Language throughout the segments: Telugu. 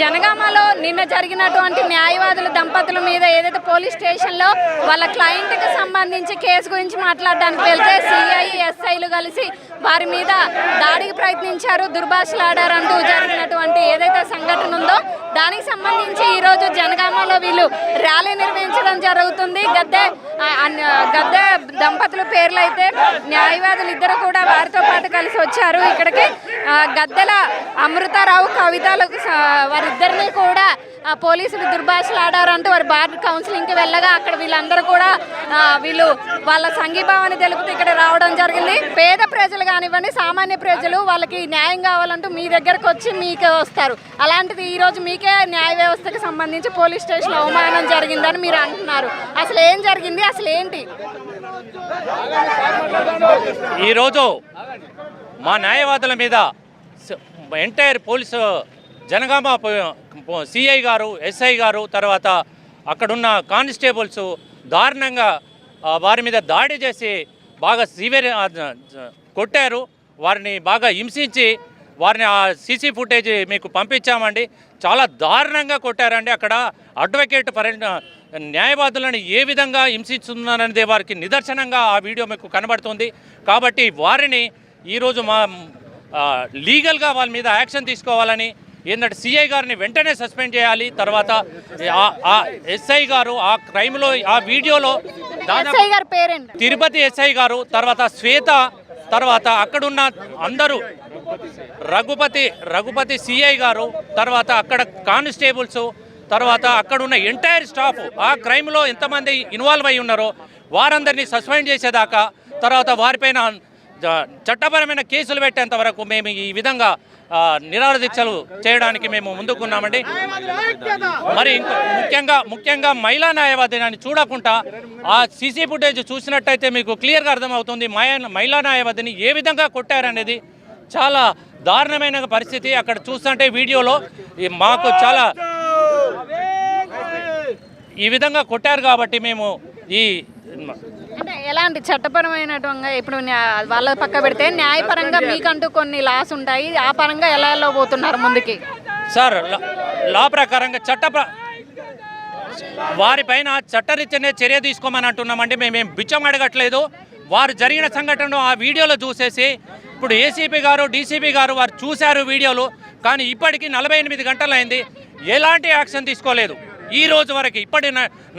జనగామలో నిన్న జరిగినటువంటి న్యాయవాదుల దంపతుల మీద ఏదైతే పోలీస్ స్టేషన్లో వాళ్ళ క్లయింట్కి సంబంధించి కేసు గురించి మాట్లాడడానికి వెళ్తే సిఐ ఎస్ఐలు కలిసి వారి మీద దాడికి ప్రయత్నించారు దుర్భాషలాడారంటూ జరిగినటువంటి ఏదైతే సంఘటన ఉందో దానికి సంబంధించి ఈరోజు జనగామలో వీళ్ళు ర్యాలీ నిర్వహించడం జరుగుతుంది. గద్దె గద్దె దంపతుల పేర్లు అయితే న్యాయవాదులు ఇద్దరు కూడా వారితో పాటు కలిసి వచ్చారు. ఇక్కడికి గద్దెల అమృతారావు కవితలకు వారిద్దరిని కూడా పోలీసులు పోలీసులు దుర్భాషలాడారంటూ వారి బార్ కౌన్సిలింగ్కి వెళ్ళగా అక్కడ వీళ్ళందరూ కూడా వీళ్ళు వాళ్ళ సంఘీభావాన్ని తెలుపుతూ ఇక్కడ రావడం జరిగింది. పేద ప్రజలు కానివ్వండి సామాన్య ప్రజలు వాళ్ళకి న్యాయం కావాలంటూ మీ దగ్గరకు వచ్చి మీకే వస్తారు. అలాంటిది ఈరోజు మీకే న్యాయ వ్యవస్థకు సంబంధించి పోలీస్ స్టేషన్ అవమానం జరిగిందని మీరు అంటున్నారు. అసలు ఏం జరిగింది? అసలు ఏంటి? ఈరోజు మా న్యాయవాదుల మీద ఎంటైర్ పోలీసు జనగామ సిఐ గారు ఎస్ఐ గారు తర్వాత అక్కడున్న కానిస్టేబుల్స్ దారుణంగా వారి మీద దాడి చేసి బాగా సివియర్ కొట్టారు. వారిని బాగా హింసించి వారిని ఆ సీసీ ఫుటేజ్ మీకు పంపించామండి. చాలా దారుణంగా కొట్టారండి. అక్కడ అడ్వకేట్ పరి న్యాయవాదులను ఏ విధంగా హింసిస్తున్నారనేది వారికి నిదర్శనంగా ఆ వీడియో మీకు కనబడుతుంది. కాబట్టి వారిని ఈరోజు మా లీగల్గా వాళ్ళ మీద యాక్షన్ తీసుకోవాలని ఏంటంటే సిఐ గారిని వెంటనే సస్పెండ్ చేయాలి. తర్వాత ఎస్ఐ గారు ఆ క్రైమ్లో ఆ వీడియోలో తిరుపతి ఎస్ఐ గారు తర్వాత శ్వేత తర్వాత అక్కడున్న అందరూ రఘుపతి రఘుపతి సిఐ గారు తర్వాత అక్కడ కానిస్టేబుల్స్ తర్వాత అక్కడున్న ఎంటైర్ స్టాఫ్ ఆ క్రైమ్లో ఎంతమంది ఇన్వాల్వ్ అయి ఉన్నారో వారందరినీ సస్పెండ్ చేసేదాకా తర్వాత వారిపైన చట్టపరమైన కేసులు పెట్టేంత వరకు మేము ఈ విధంగా నిరాహార దీక్షలు చేయడానికి మేము ముందుకున్నామండి. మరి ఇంకో ముఖ్యంగా ముఖ్యంగా మహిళా న్యాయవాదిని చూడకుండా ఆ సీసీ ఫుటేజ్ చూసినట్టయితే మీకు క్లియర్గా అర్థమవుతుంది మహిళా న్యాయవాదిని ఏ విధంగా కొట్టారనేది చాలా దారుణమైన పరిస్థితి. అక్కడ చూస్తుంటే వీడియోలో మాకు చాలా ఈ విధంగా కొట్టారు కాబట్టి మేము ఈ ఎలాంటి చట్టపరమైనటువంటి ఇప్పుడు వాళ్ళ పక్క పెడితే న్యాయపరంగా మీకంటూ కొన్ని లాస్ ఉంటాయి. ఆ పరంగా ఎలా వెళ్ళబోతున్నారు ముందుకి? సార్ లా- ప్రకారంగా చట్ట వారిపైన చట్టరీత్యానే చర్య తీసుకోమని అంటున్నామండి. మేమేం బిచ్చం అడగట్లేదు. వారు జరిగిన సంఘటనను ఆ వీడియోలో చూసేసి ఇప్పుడు ఏసీపీ గారు డీసీపీ గారు వారు చూశారు వీడియోలు కానీ ఇప్పటికీ నలభై ఎనిమిది గంటలైంది. ఎలాంటి యాక్షన్ తీసుకోలేదు. ఈ రోజు వరకు ఇప్పటి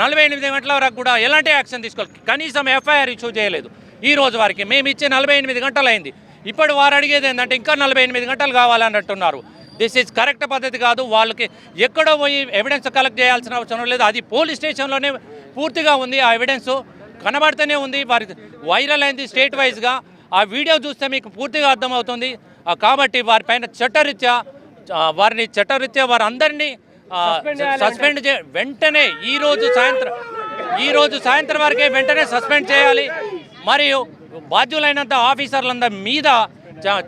నలభై ఎనిమిది గంటల వరకు కూడా ఎలాంటి యాక్షన్ తీసుకోవాలి కనీసం ఎఫ్ఐఆర్ ఇష్యూ చేయలేదు. ఈ రోజు వరకు మేము ఇచ్చే నలభై ఎనిమిది గంటలైంది. ఇప్పుడు వారు అడిగేది ఏంటంటే ఇంకా నలభై ఎనిమిది గంటలు కావాలన్నట్టున్నారు. దిస్ ఈజ్ కరెక్ట్ పద్ధతి కాదు. వాళ్ళకి ఎక్కడో పోయి ఎవిడెన్స్ కలెక్ట్ చేయాల్సిన అవసరం లేదు. అది పోలీస్ స్టేషన్లోనే పూర్తిగా ఉంది ఆ ఎవిడెన్స్ కనబడుతూనే ఉంది. వారికి వైరల్ అయింది స్టేట్ వైజ్గా ఆ వీడియో చూస్తే మీకు పూర్తిగా అర్థమవుతుంది. కాబట్టి వారిపైన చట్టరీత్యా వారిని చట్టరీత్యా వారందరినీ సస్పెండ్ చే వెంటనే ఈ రోజు సాయంత్రం ఈ రోజు సాయంత్రం వరకే వెంటనే సస్పెండ్ చేయాలి. మరియు బాధ్యులైనంత ఆఫీసర్లందరి మీద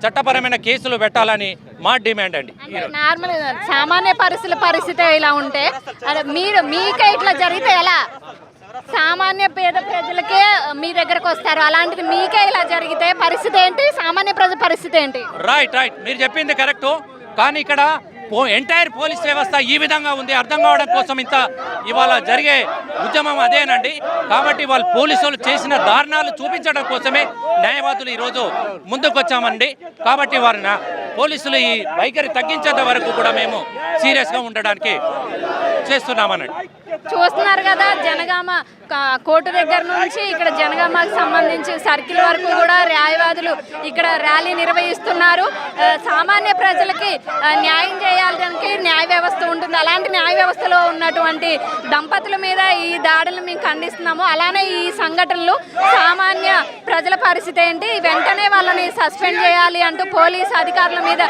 చట్టపరమైన కేసులు పెట్టాలని మా డిమాండ్ అండి. నార్మల్ సామాన్య పరిస్థితుల పరిస్థితి ఇలా ఉంటే అదే మీరు మీకే ఇట్లా జరిగితే ఎలా? సామాన్య పేద ప్రజలకే మీ దగ్గరకు వస్తారు. అలాంటిది మీకే ఇలా జరిగితే పరిస్థితి ఏంటి? సామాన్య ప్రజల పరిస్థితి ఏంటి? రైట్ రైట్ మీరు చెప్పింది కరెక్టు కానీ ఇక్కడ ఎంటైర్ పోలీస్ వ్యవస్థ ఈ విధంగా ఉంది అర్థం కావడం కోసం ఇంత ఇవాళ జరిగే ఉద్యమం అదేనండి. కాబట్టి వాళ్ళు పోలీసులు చేసిన దారుణాలు చూపించడం కోసమే న్యాయవాదులు ఈరోజు ముందుకు వచ్చామండి కాబట్టి వారిన పోలీసులు ఈ వైఖరి తగ్గించేంత వరకు కూడా మేము సీరియస్గా ఉండడానికి చేస్తున్నామనండి చూస్తున్నారు కదా జనగామ కోర్టు దగ్గర నుంచి ఇక్కడ జనగామకు సంబంధించి సర్కిల్ వరకు కూడా న్యాయవాదులు ఇక్కడ ర్యాలీ నిర్వహిస్తున్నారు. సామాన్య ప్రజలకి న్యాయం చేయడానికి న్యాయ వ్యవస్థ ఉంటుంది. అలాంటి న్యాయ వ్యవస్థలో ఉన్నటువంటి దంపతుల మీద ఈ దాడులు మేము ఖండిస్తున్నాము. అలానే ఈ సంఘటనలు సామాన్య ప్రజల పరిస్థితి ఏంటి? వెంటనే వాళ్ళని సస్పెండ్ చేయాలి అంటూ పోలీస్ అధికారుల మీద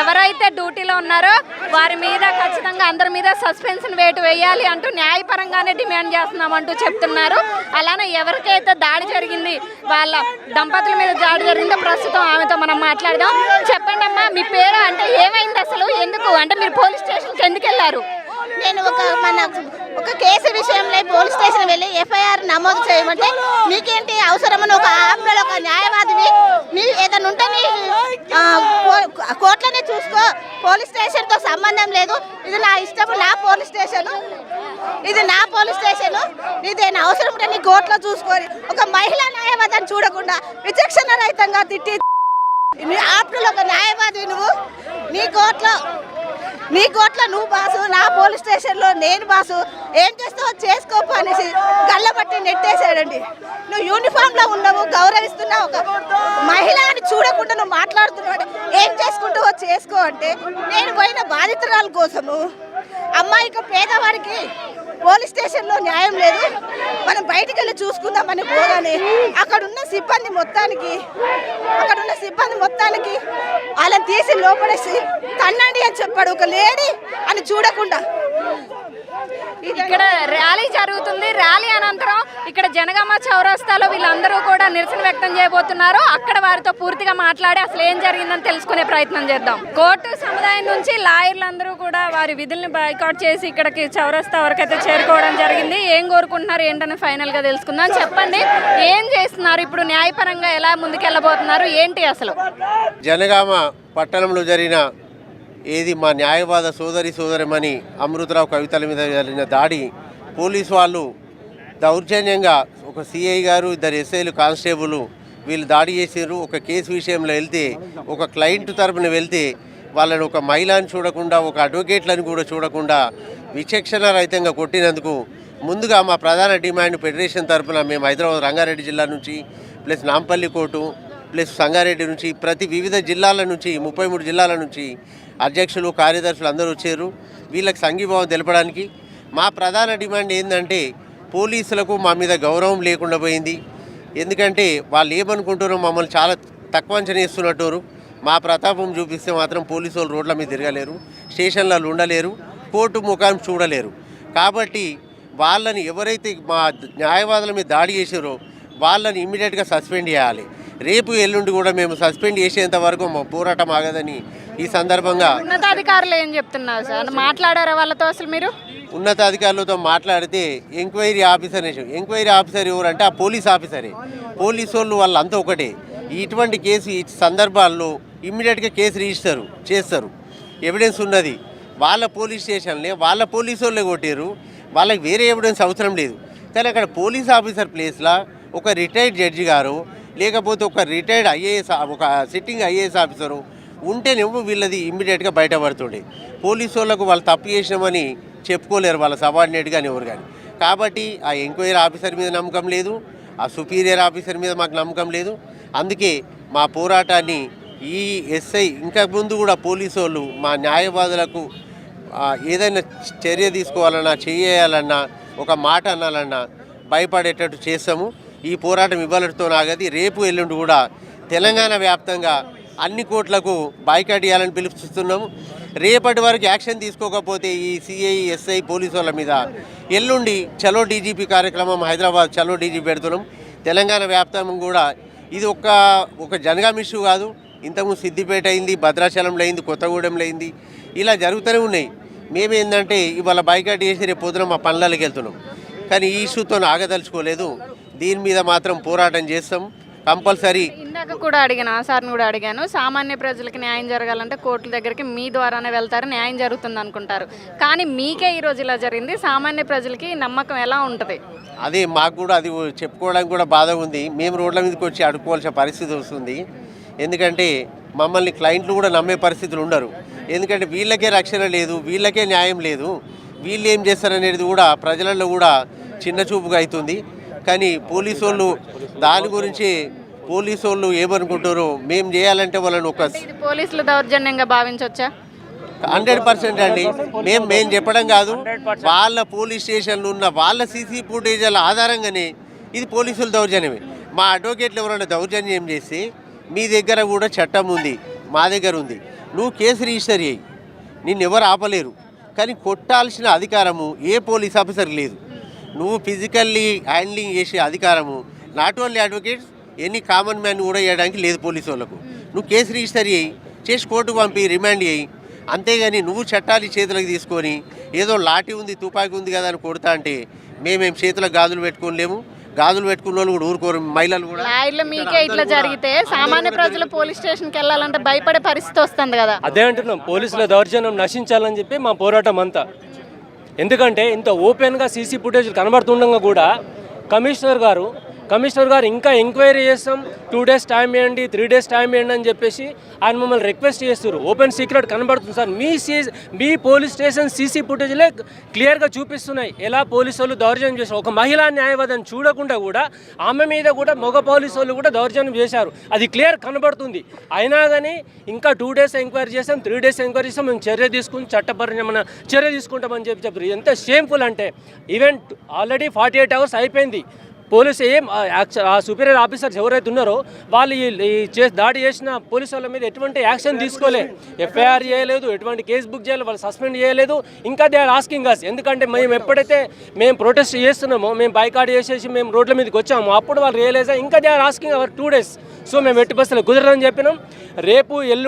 ఎవరైతే డ్యూటీలో ఉన్నారో వారి మీద ఖచ్చితంగా అందరి మీద సస్పెన్షన్ రేటు వేయాలి అంటూ న్యాయపరంగానే డిమాండ్ చేస్తున్నామంటూ చెప్తున్నారు. అలానే ఎవరికైతే దాడి జరిగింది వాళ్ళ దంపతుల మీద దాడి జరిగిందో ప్రస్తుతం ఆమెతో మనం మాట్లాడదాం. చెప్పండి అమ్మా మీ పేరు అంటే ఏమైంది అసలు? ఎందుకు? అంటే మీరు పోలీస్ స్టేషన్కి ఎందుకు వెళ్ళారు? నేను ఒక మన ఒక కేసు విషయంలో పోలీస్ స్టేషన్ వెళ్ళి ఎఫ్ఐఆర్ నమోదు చేయమంటే నీకేంటి అవసరమని ఒక ఆంధ్రలో ఒక న్యాయవాదిని మీ ఏదైనా ఉంటే ఆ, కోర్టులోనే చూసుకో. పోలీస్ స్టేషన్తో సంబంధం లేదు. ఇది నా ఇష్టం నా పోలీస్ స్టేషన్. ఇది నా పోలీస్ స్టేషన్. ఇదేనా అవసరం ఉంటే నీ కోర్టులో చూసుకొని. ఒక మహిళా న్యాయవాదాన్ని చూడకుండా విచక్షణ రహితంగా తిట్టి నీ ఒక న్యాయవాది నువ్వు నీ కోర్టులో నీ కోట్లో నువ్వు బాసు నా పోలీస్ స్టేషన్లో నేను బాసు. ఏం చేస్తావో చేసుకోపో అనేసి గల్లబట్టి నెట్టేశాడండి. నువ్వు యూనిఫామ్లో ఉన్నావు గౌరవిస్తున్నావు ఒక మహిళ అని చూడకుండా నువ్వు మాట్లాడుతున్నావు ఏం చేసుకుంటావో చేసుకో అంటే నేను పోయిన బాధితురాల కోసము. అమ్మాయికి పేదవారికి పోలీస్ స్టేషన్లో న్యాయం లేదు. మనం బయటికి వెళ్ళి చూసుకుందామని పోగానే అక్కడ ఉన్న సిబ్బంది మొత్తానికి అక్కడ ఉన్న సిబ్బంది మొత్తానికి వాళ్ళని తీసి లోపడేసి తన్నండి అని చెప్పాడు ఒక లేడీ అని చూడకుండా. ఇక్కడ ర్యాలీ జరుగుతుంది. ఇక్కడ జనగామ చౌరస్తాలో వీళ్ళందరూ కూడా నిరసన వ్యక్తం చేయబోతున్నారు. అక్కడ వారితో పూర్తిగా మాట్లాడి అసలు ఏం జరిగిందని తెలుసుకునే ప్రయత్నం చేద్దాం. కోర్టు సముదాయం నుంచి లాయర్లందరూ కూడా వారి విధుల్ని బైకాట్ చేసి ఇక్కడికి చౌరస్తా వరకైతే చేరుకోవడం జరిగింది. ఏం కోరుకుంటున్నారు ఏంటని ఫైనల్గా తెలుసుకుందాం. చెప్పండి ఏం చేస్తున్నారు? ఇప్పుడు న్యాయపరంగా ఎలా ముందుకెళ్ళబోతున్నారు? ఏంటి అసలు? జనగామ పట్టణంలో జరిగిన ఏది మా న్యాయవాద సోదరి సోదరిమణి అమృతరావు కవితల మీద జరిగిన దాడి పోలీసు వాళ్ళు దౌర్జన్యంగా ఒక సిఐ గారు ఇద్దరు ఎస్ఐలు కానిస్టేబుల్ వీళ్ళు దాడి చేసారు ఒక కేసు విషయంలో వెళ్తే ఒక క్లయింట్ తరపున వెళ్తే వాళ్ళని ఒక మహిళని చూడకుండా ఒక అడ్వకేట్లను కూడా చూడకుండా విచక్షణ రహితంగా కొట్టినందుకు ముందుగా మా ప్రధాన డిమాండ్ ఫెడరేషన్ తరపున మేము హైదరాబాద్ రంగారెడ్డి జిల్లా నుంచి plus Nampally court plus Sangareddy నుంచి ప్రతి వివిధ జిల్లాల నుంచి ముప్పై మూడు జిల్లాల నుంచి అధ్యక్షులు కార్యదర్శులు అందరూ వచ్చారు. వీళ్ళకి సంఘీభావం తెలపడానికి మా ప్రధాన డిమాండ్ ఏంటంటే పోలీసులకు మా మీద గౌరవం లేకుండా పోయింది. ఎందుకంటే వాళ్ళు ఏమనుకుంటున్నారో మమ్మల్ని చాలా తక్కువ అంచనేస్తున్నట్టు మా ప్రతాపం చూపిస్తే మాత్రం పోలీసు వాళ్ళు రోడ్ల మీద తిరగలేరు స్టేషన్లలో ఉండలేరు కోర్టు ముఖాన్ని చూడలేరు. కాబట్టి వాళ్ళని ఎవరైతే మా న్యాయవాదుల మీద దాడి చేసారో వాళ్ళని ఇమ్మీడియట్గా సస్పెండ్ చేయాలి. రేపు ఎల్లుండి కూడా మేము సస్పెండ్ చేసేంత వరకు మా పోరాటం ఆగదని ఈ సందర్భంగా ఉన్నతాధికారులు ఏం చెప్తున్నారు సార్? మాట్లాడారా వాళ్ళతో అసలు మీరు? ఉన్నతాధికారులతో మాట్లాడితే ఎంక్వైరీ ఆఫీసర్ ఎంక్వైరీ ఆఫీసర్ ఎవరంటే ఆ పోలీస్ ఆఫీసరే. పోలీసు వాళ్ళు వాళ్ళంతా ఒకటే. ఇటువంటి కేసు ఈ సందర్భాల్లో ఇమ్మీడియట్గా కేసు రిజిస్టర్ చేస్తారు. ఎవిడెన్స్ ఉన్నది. వాళ్ళ పోలీస్ స్టేషన్లే వాళ్ళ పోలీసు వాళ్ళే కొట్టారు వాళ్ళకి వేరే ఎవిడెన్స్ అవసరం లేదు. కానీ అక్కడ పోలీస్ ఆఫీసర్ ప్లేస్లో ఒక రిటైర్డ్ జడ్జి గారు లేకపోతే ఒక రిటైర్డ్ ఐఏఎస్ ఒక సిట్టింగ్ ఐఏఎస్ ఆఫీసరు ఉంటేనేమో వీళ్ళది ఇమ్మీడియట్గా బయటపడుతుండే. పోలీసు వాళ్ళకు వాళ్ళు తప్పు చేసినామని చెప్పుకోలేరు వాళ్ళ సబార్డినేట్ కానీ ఎవరు కానీ కాబట్టి ఆ ఎంక్వైరీ ఆఫీసర్ మీద నమ్మకం లేదు ఆ సుపీరియర్ ఆఫీసర్ మీద మాకు నమ్మకం లేదు. అందుకే మా పోరాటాన్ని ఈ ఎస్ఐ ఇంకా ముందు కూడా పోలీసు వాళ్ళు మా న్యాయవాదులకు ఏదైనా చర్య తీసుకోవాలన్నా చేయాలన్నా ఒక మాట అనాలన్నా భయపడేటట్టు చేస్తాము. ఈ పోరాటం ఇవ్వాలతో ఆగది రేపు ఎల్లుండి కూడా తెలంగాణ వ్యాప్తంగా అన్ని కోట్లకు బాయ్కాట్ చేయాలని పిలుపుస్తున్నాము రేపటి వరకు యాక్షన్ తీసుకోకపోతే ఈ సిఐ ఎస్ఐ పోలీసు వాళ్ళ మీద ఎల్లుండి చలో డీజీపీ కార్యక్రమం హైదరాబాద్ చలో డీజీపీ పెడుతున్నాం. తెలంగాణ వ్యాప్తంగా కూడా ఇది ఒక ఒక జనగాం ఇష్యూ కాదు. ఇంతకుముందు సిద్దిపేట అయింది భద్రాచలంలో అయింది కొత్తగూడెంలో అయింది. ఇలా జరుగుతూనే ఉన్నాయి. మేమేందంటే ఇవాళ బైకాట్ చేసి రేపు పొద్దున మా పనులకి వెళ్తున్నాం. కానీ ఈ ఇష్యూతో ఆగదలుచుకోలేదు. దీని మీద మాత్రం పోరాటం చేస్తాం. కంపల్సరీ. ఇందాక కూడా అడిగాను ఆ సార్ని కూడా అడిగాను. సామాన్య ప్రజలకి న్యాయం జరగాలంటే కోర్టుల దగ్గరికి మీ ద్వారానే వెళ్తారు న్యాయం జరుగుతుంది అనుకుంటారు. కానీ మీకే ఈ రోజు ఇలా జరిగింది సామాన్య ప్రజలకి నమ్మకం ఎలా ఉంటుంది? అదే మాకు కూడా అది చెప్పుకోవడానికి కూడా బాధ ఉంది. మేము రోడ్ల మీదకి వచ్చి అడుక్కోవాల్సిన పరిస్థితి వస్తుంది. ఎందుకంటే మమ్మల్ని క్లయింట్లు కూడా నమ్మే పరిస్థితులు ఉండరు. ఎందుకంటే వీళ్ళకే రక్షణ లేదు వీళ్ళకే న్యాయం లేదు. వీళ్ళు ఏం చేస్తారనేది కూడా ప్రజలలో కూడా చిన్న చూపుగా అవుతుంది. కానీ పోలీసు వాళ్ళు దాని గురించి పోలీసు వాళ్ళు ఏమనుకుంటారో మేము చేయాలంటే వాళ్ళని ఒక పోలీసులు దౌర్జన్యంగా భావించవచ్చా హండ్రెడ్ పర్సెంట్ అండి. మేము మేము చెప్పడం కాదు. వాళ్ళ పోలీస్ స్టేషన్లు ఉన్న వాళ్ళ సీసీ ఫుటేజీల ఆధారంగానే ఇది పోలీసుల దౌర్జన్యమే. మా అడ్వకేట్లు ఎవరైనా దౌర్జన్యం చేసి మీ దగ్గర కూడా చట్టం ఉంది మా దగ్గర ఉంది. నువ్వు కేసు రిజిస్టర్ చేయి. నిన్ను ఎవరు ఆపలేరు. కానీ కొట్టాల్సిన అధికారము ఏ పోలీస్ ఆఫీసర్ లేదు. నువ్వు ఫిజికల్లీ హ్యాండ్లింగ్ చేసే అధికారము. Not only advocates any common man కూడా చేయడానికి లేదు పోలీసు వాళ్ళకు. నువ్వు కేసు రిజిస్టర్ చేయి చేసి కోర్టుకు పంపి రిమాండ్ చేయి. అంతేగాని నువ్వు చట్టాలు చేతులకు తీసుకొని ఏదో లాఠీ ఉంది తుపాకీ ఉంది కదా అని కొడతా అంటే మేమేం చేతులకు గాజులు పెట్టుకోలేము గాజులు పెట్టుకున్న వాళ్ళు కూడా ఊరుకోరు మహిళలు కూడా. లాయర్లు మీకే ఇట్లా జరిగితే సామాన్య ప్రజలు పోలీస్ స్టేషన్కి వెళ్ళాలంటే భయపడే పరిస్థితి వస్తుంది కదా. అదే అంటున్నాం పోలీసుల దౌర్జన్యం నశించాలని చెప్పి మా పోరాటం అంతా. ఎందుకంటే ఇంత ఓపెన్గా సీసీ ఫుటేజ్ కనబడుతుండగా కూడా కమిషనర్ గారు కమిషనర్ గారు ఇంకా ఎంక్వైరీ చేస్తాం. టూ డేస్ టైం ఇవ్వండి త్రీ డేస్ టైం ఇవ్వండి అని చెప్పేసి ఆయన మమ్మల్ని రిక్వెస్ట్ చేస్తారు ఓపెన్ సీక్రెట్ కనబడుతుంది సార్. మీ సీ మీ పోలీస్ స్టేషన్ సీసీ ఫుటేజ్లే క్లియర్గా చూపిస్తున్నాయి. ఎలా పోలీసు వాళ్ళు దౌర్జన్యం చేశారు? ఒక మహిళా న్యాయవాదిని చూడకుండా కూడా ఆమె మీద కూడా మగ పోలీసు వాళ్ళు కూడా దౌర్జన్యం చేశారు. అది క్లియర్ కనబడుతుంది. అయినా కానీ ఇంకా టూ డేస్ ఎంక్వైరీ చేస్తాం త్రీ డేస్ ఎంక్వైరీ చేస్తాం. మేము చర్య తీసుకుని చట్టపరమైన చర్య తీసుకుంటామని చెప్పి చెప్పారు ఎంత షేమ్ఫుల్ అంటే event already forty eight hours అయిపోయింది. పోలీసు ఏం ఆ యాక్షన్ ఆ సుపీరియర్ ఆఫీసర్స్ ఎవరైతే ఉన్నారో వాళ్ళు ఈ దాడి చేసిన పోలీసు వాళ్ళ మీద ఎటువంటి యాక్షన్ తీసుకోలే. ఎఫ్ఐఆర్ చేయలేదు ఎటువంటి కేసు బుక్ చేయలేదు వాళ్ళు సస్పెండ్ చేయలేదు. ఇంకా దే ఆర్ ఆస్కింగ్ అస్ ఎందుకంటే మేము ఎప్పుడైతే మేము ప్రొటెస్ట్ చేస్తున్నామో మేము బైకాట్ చేసేసి మేము రోడ్ల మీదకి వచ్చాము అప్పుడు వాళ్ళు రియలైజ్ ఇంకా they are asking our two days so మేము ఎట్టి బస్సులు కుదరదని చెప్పినాం. రేపు ఎల్లు